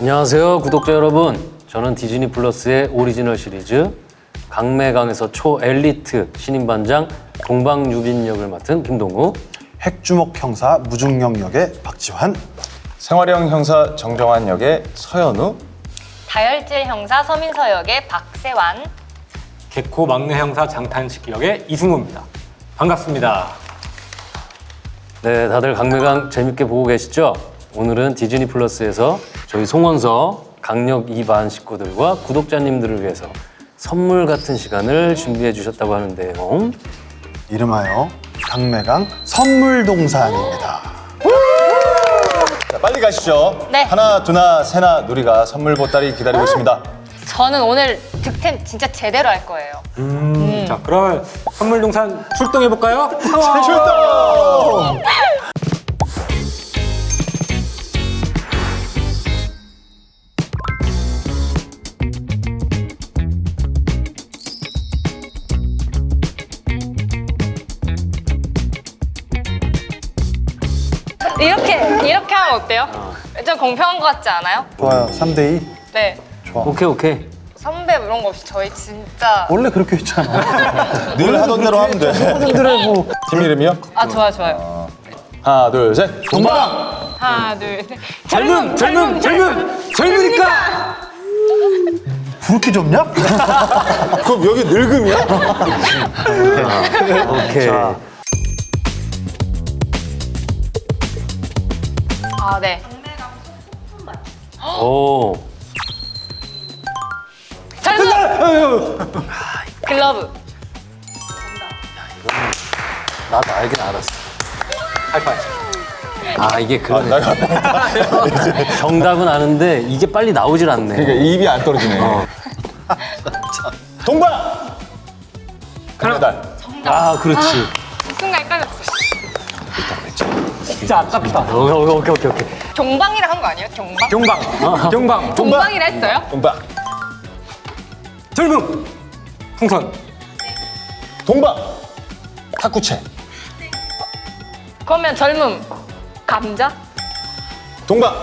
안녕하세요, 구독자 여러분. 저는 디즈니 플러스의 오리지널 시리즈 강매강에서 초엘리트 신인 반장 동방유빈 역을 맡은 김동우. 핵주먹 형사 무중령 역의 박지환 생활형 형사 정정환 역의 서현우 다혈질 형사 서민서 역의 박세완 개코 막내 형사 장탄식 역의 이승우입니다. 반갑습니다. 네, 다들 강매강 재밌게 보고 계시죠? 오늘은 디즈니 플러스에서 저희 송원서 강력 2반 식구들과 구독자님들을 위해서 선물 같은 시간을 준비해 주셨다고 하는데요. 이름하여 강매강 선물동산입니다. 자, 빨리 가시죠 네. 하나 두나 세나 누리가 선물 보따리 기다리고 있습니다 저는 오늘 득템 진짜 제대로 할 거예요 자, 그러면 선물동산 출동해 볼까요? 출동! 이렇게 이렇게 하면 어때요? 좀 공평한 것 같지 않아요? 좋아요. 3대2. 네 오케이, 오케이. 선배 이런 거 없이 저희 진짜 원래 그렇게 했잖아. 늘 하던 대로 하면 돼팀 분들의 뭐 이름이요? 아 좋아 좋아요 하나 둘 셋 동방 하나 둘 셋 젊음, 젊음, 젊음, 젊으니까. 그렇게 좁냐? 그럼 여기 늙음이야? 오케이. 아네 오. 젊음 글러브 나도 알긴 알았어. 하이파이. 아, 이게 아, 그러네. 나, 정답은 아는데 이게 빨리 나오질 않네. 그러니까 입이 안 떨어지네 동방 금메달 아, 그렇지. 순간 헷갈렸어 진짜 아깝다. 오케이, 오케이, 오케이, 오케이. 종방이라 한 거 아니에요? 종방? 경방, 경방, 종방이라 했어요? 동방 젊음, 풍선, 동방 탁구채 그러면 젊음 감자? 동방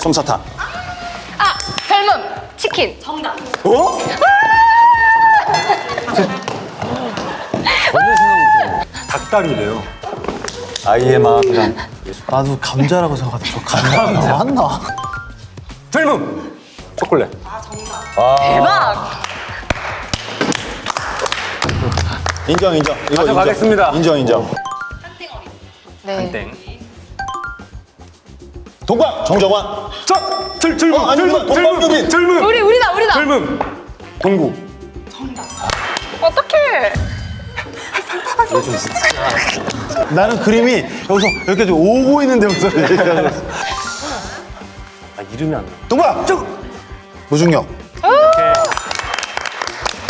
솜사탕 아 젊음 치킨 정답 어? 전혀 생각 못해. 닭다리래요. 아이의 마음이란 나도 감자라고 생각하다. 저 감자 나왔나? 젊음, 초콜릿. 대박 인정 인정 이거 가져가겠습니다. 인정 인정 인정 네 땡. 동방 정정환 어, 아니구나. 젊음, 동방유빈. 젊음, 젊음, 우리 우리다 우리다 젊음. 동구. 어떡해 나는 그림이 여기서 여기까지 오고 있는 데부터 얘기하고 있어. 아, 이름이 안 나. 동방! 쭉! 무중력.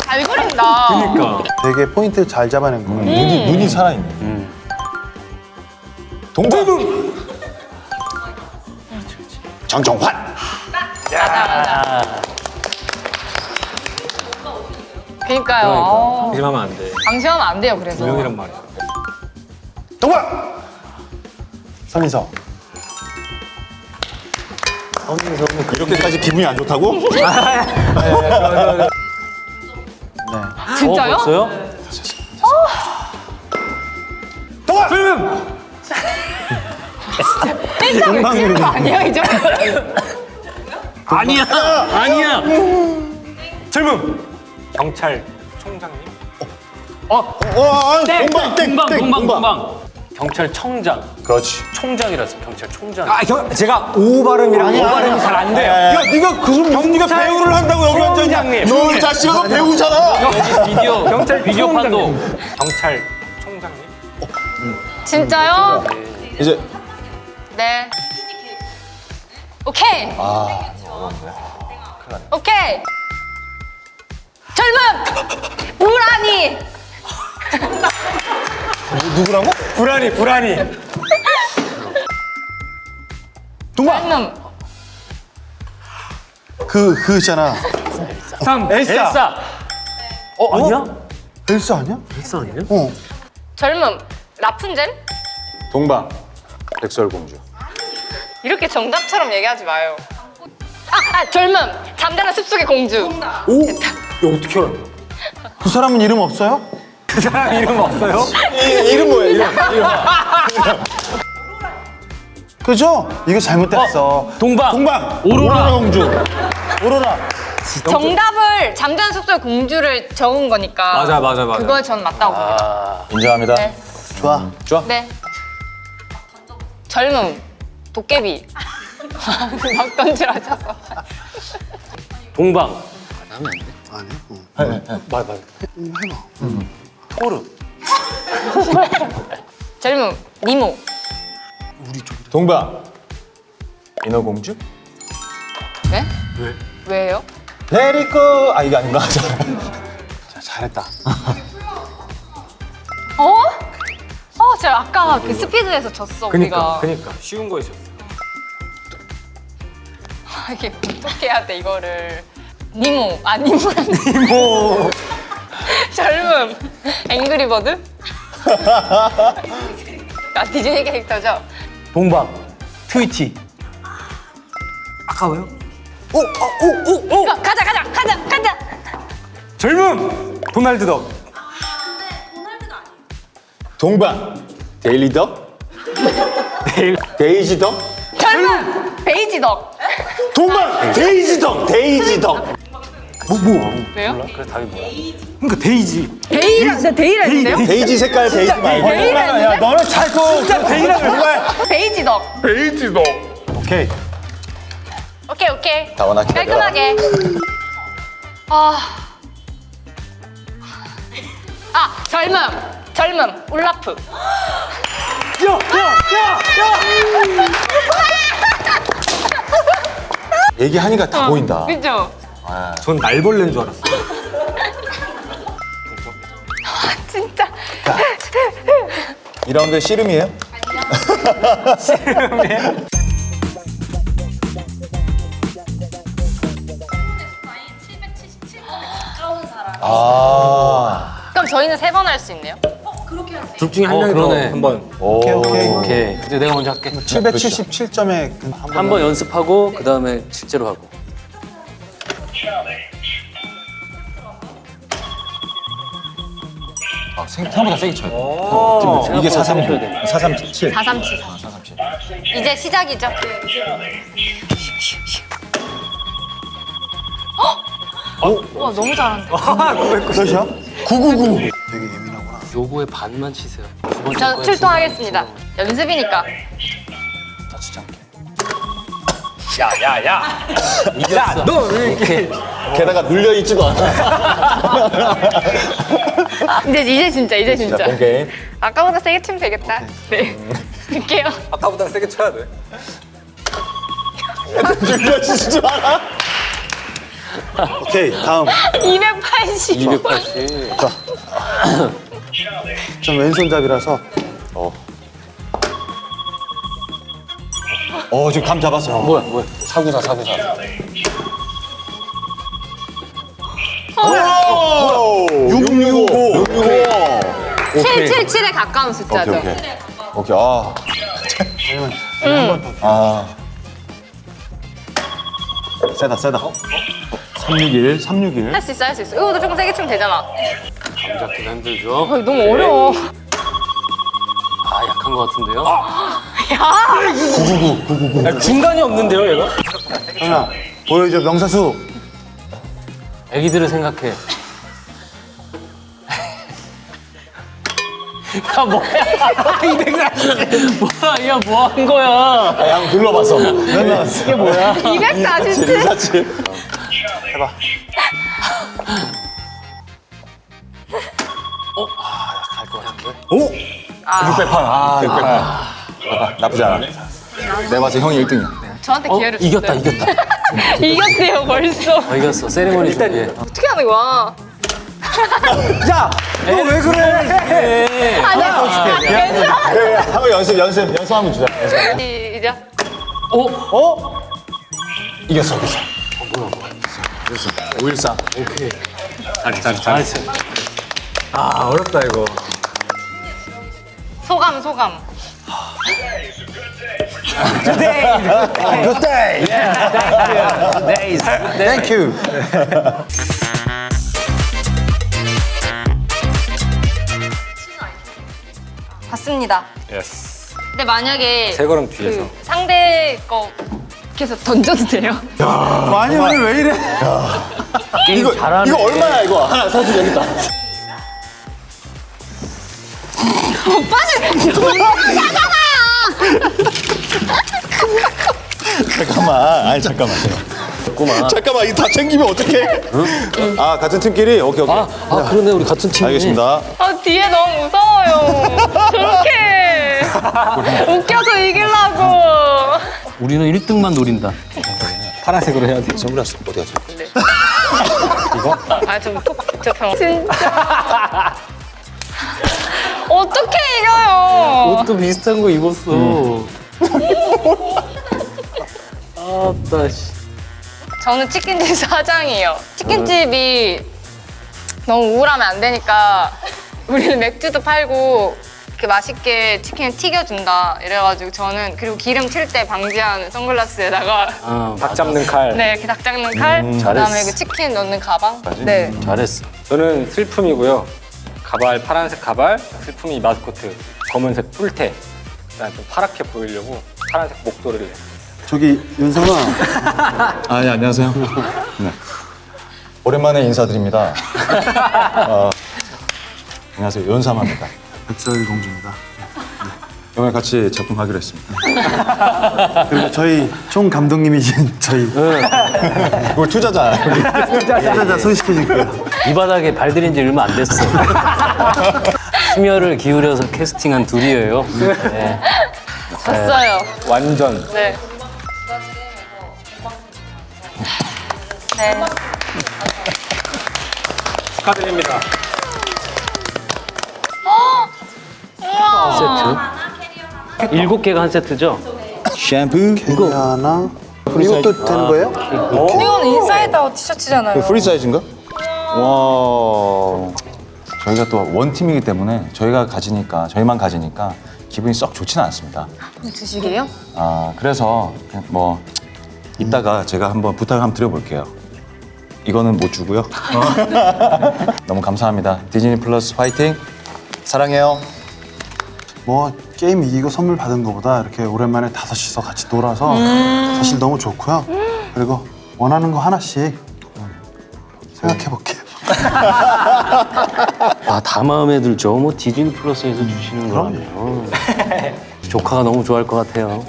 잘 그린다 그러니까. 되게 포인트 잘 잡아낸 거. 눈이 눈이 살아있네 동방 정정환 그니까요 어, 이름하면 안 돼. 방심하면 안 돼요 그래서 유명이란 말이야. 동방! 서민서. 이렇게까지 기분이 안 좋다고? 네. 진짜요? 어, 벌써요? 동방! 젊음, 일단 찍은 거 아니야 이 정도 아니야! 아니야! 젊음. 경찰 총장님. 어, 아, 땡! 동방 땡, 동방, 땡, 동방, 동방. 경찰청장. 그렇지 총장이라서 경찰총장. 아, 경, 제가 오 발음이랑 오 발음이 잘 안 돼요. 야, 네가 그 네가 경찰 배우를 한다고 여기 앉아 있냐? 총장님. 너이 자식아 너 배우잖아. 여기 비디오, 경찰 비디오 판도. 총장님. 경찰 총장님. 진짜요? 이제 네 오케이 아, 오케이 젊음 불안이 누구라고? 불안이, 불안이. 젊음 그, 그 있잖아. 삼, 엘사! 어, 아니야? 엘사 아니야? 엘사 아니야? 어. 젊음 라푼젤 동방 백설공주 이렇게 정답처럼 얘기하지 마요 아 아 젊음 잠자는 숲속의 공주. 오! 야, 어떻게 알아? 그 사람은 이름 없어요? 그 사람 이름 없어요? 이름 뭐야 이름? 그죠? 이거 잘못됐어. 동방. 동방. 오로라. 공주. 오로라. 정답을 잠자는 숲속의 공주를 적은 거니까. 맞아, 맞아, 맞아. 그거 전 맞다고 봅니다. 아, 인정합니다. 네. 좋아. 좋아. 네. 젊음 도깨비. 막 던지라셔서. 동방. 아니. 응. 말 말. 토르. 젊음 니모. 동방. 인어공주? 네? 왜? 왜요? 레리코 아 이게 아닌가? 자, 잘했다. 어? 어, 제가 아까 그 스피드에서 졌어 그니까, 우리가. 그니까. 쉬운 거 있었어. 아, 이게 어떻게 해야 돼 이거를. 니모 아 니모 뭐. 젊음 앵그리버드? 아 디즈니 캐릭터죠? 동방. 트위티. 아까워요? 가, 가자 가자 가자 가자. 젊음! 도날드 덕. 동방. 데일리 덕? 데이지 덕? 젊음 베이지 덕. 동방. 데이지 덕. 데이지 덕. 왜요? 그래 답이 뭐야? 그러니까 데이지. 데이라 나 데이라 했는데요? 데이지 색깔 데이지 말고. 데이라 야, 했는데? 너는 잘고 진짜 데이라 정말. 베이지덕. 오케이. 오케이 오케이. 다원아 기다려. 깔끔하게. 아. 아 젊음 젊음 울라프. 얘기하니까 다 보인다. 그죠? 전 날벌레인 줄 알았어. 진짜. 2라운드 씨름이에요? 아. 그럼 저희는 세 번 할 수 있네요? 둘 중에 한 어, 명이 그러네. 더 한번. 오케이, 오케이. 오케이. 이제 내가 먼저 할게. 777점에 한 번 연습하고 그 다음에 실제로 하고. 아, 생- 생각보다 세게 쳐요. 어, 이게 생각보다 437. 쳐야 돼. 437. 437. 437. 이제 시작이죠? 와 너무 잘한다. 몇이야? 999. 되게 예민하구나. 요거의 반만 치세요. 두 번째 저 거에 출동하겠습니다. 연습이니까. 이겼어. 너왜 이렇게. 게다가 눌려있지도 않아. 이제 이제 진짜 이제 진짜. 자, 본 게임. 아까보다 세게 치면 되겠다. 네. 할게요. 아까보다 세게 쳐야 돼. 눌려지지도 않아. 오케이, 다음. 280. 280. 전 왼손잡이라서 어. 어, 지금 감 잡았어. 뭐야 뭐야. 사구사, 사구사. 오! 665. 665. 777에 가까운 숫자죠. 오케이, 오케이. 오케이, 아. 아. 세다, 세다. 361, 361. 할 수 있어 할 수 있어. 이거도 조금 세게 치면 되잖아. 잡기가 힘들죠. 어, 너무 어려워. 아 약한 것 같은데요. 야, 중간이 없는데요, 얘가? 현아, 보여줘, 명사수. 애기들을 생각해. 야 뭐야? 240. 뭐야? 야 뭐 한 거야? 아, 양 눌러봤어. 이게 뭐야? 247. 247. 해봐. 오! 608. 아, 608. 아, 나쁘지 않아. 내가 봤을 때 형이 1등이야. 저한테 어? 기회를 이겼다 줬어요. 이겼다. 이겼대요 벌써. 어, 이겼어. 세리머니 준비해. 어떻게 하는 거야? 야! 너왜 그래? 아니야. 아, 괜찮아. 그래, 한번 연습, 연습, 연습 한번 주자. 연습. 시작. 어? 이겼어, 이겼어. 어, 뭐야, 이겼어. 513. 잘했어. 아, 어렵다, 이거. 소감 소감. 땡큐. 봤습니다. 예스. 근데 만약에 세 걸음 뒤에서. 그 상대 거 계속 던져도 돼요? 많이 오늘 왜 이래? 게임 잘하네. 이거 얼마야 이거? 하나 사주 여기 있다. 잠깐만. 아니 잠깐만. 있구만. 잠깐만 이거 다 챙기면 어떡해? 아 같은 팀끼리 오케이 오케이. 아, 아 그러네 우리 같은 팀이. 알겠습니다. 아 뒤에 너무 무서워요. 저렇게 웃겨서 이기려고. 우리는 1등만 노린다. 파란색으로 해야 돼. 선글라스 어디 갔어? 아좀 복잡해. 진짜. 어떻게 이겨요? 옷도 비슷한 거 입었어. 아따 씨. 저는 치킨집 사장이에요. 치킨집이 너무 우울하면 안 되니까 우리는 맥주도 팔고 이렇게 맛있게 치킨을 튀겨준다 이래가지고 저는 그리고 기름 튈 때 방지하는 선글라스에다가 아, 닭 잡는 칼. 네 이렇게 닭 잡는 칼 그다음에 잘했어. 그 치킨 넣는 가방 네 잘했어. 저는 슬픔이고요. 가발 파란색 가발, 슬픔이 마스코트, 검은색 뿔테. 일단 좀 파랗게 보이려고 파란색 목도리를 했어요. 저기 윤성아. 아, 네, 안녕하세요. 네. 오랜만에 인사드립니다. 어, 안녕하세요. 연삼합니다. 백설 공주입니다. 오늘 같이 작품 하기로 했습니다. 그리고 저희 총 감독님이신 저희 우리 투자자. 투자자 소개시켜 줄게요. 이 바닥에 발 들인 지 얼마 안 됐어. 심혈을 기울여서 캐스팅한 둘이에요. 네. 졌어요 완전 네. 네. 축하드립니다. 세트. 일곱 개가 한 세트죠? 샴푸. 이거 하나. 이것도 되는 거예요? 이건 인사이드 아웃 티셔츠잖아요 프리 사이즈인가? 와. 저희가 또 원팀이기 때문에 저희가 가지니까 저희만 가지니까 기분이 썩 좋지는 않습니다. 주식이에요? 아 그래서 그냥 뭐 이따가 제가 한번 부탁을 한번 드려볼게요. 이거는 못 주고요. 너무 감사합니다. 디즈니 플러스 화이팅. 사랑해요. 뭐 게임 이기고 선물 받은 거보다 이렇게 오랜만에 다섯이서 같이 놀아서 사실 너무 좋고요. 그리고 원하는 거 하나씩 생각해 볼게요. 아, 다 마음에 들죠. 뭐 디즈니 플러스에서 주시는 거라면. 조카가 너무 좋아할 것 같아요.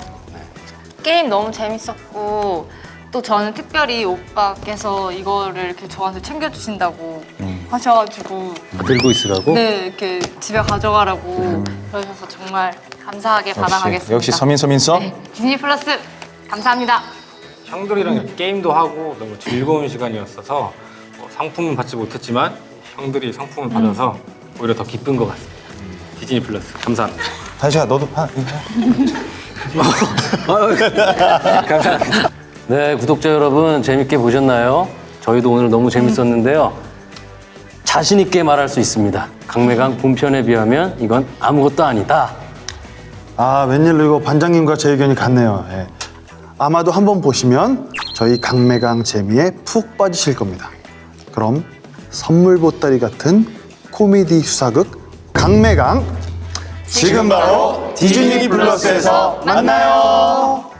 게임 너무 재밌었고 또 저는 특별히 오빠께서 이거를 이렇게 저한테 챙겨주신다고 하셔가지고 들고 있으라고? 네 이렇게 집에 가져가라고 그러셔서 정말 감사하게 받아가겠습니다. 역시 서민 서민 써. 네, 디즈니 플러스 감사합니다. 형들이랑 이렇게 게임도 하고 너무 즐거운 시간이었어서 뭐 상품은 받지 못했지만 형들이 상품을 받아서 오히려 더 기쁜 것 같습니다. 디즈니 플러스 감사합니다. 다시야 너도 파. 감사합니다. 네, 구독자 여러분 재밌게 보셨나요? 저희도 오늘 너무 재밌었는데요. 자신 있게 말할 수 있습니다. 강매강 본편에 비하면 이건 아무것도 아니다. 아 웬일로 이거 반장님과 제 의견이 같네요. 예. 아마도 한번 보시면 저희 강매강 재미에 푹 빠지실 겁니다. 그럼 선물 보따리 같은 코미디 수사극 강매강 지금 바로 디즈니 플러스에서 만나요.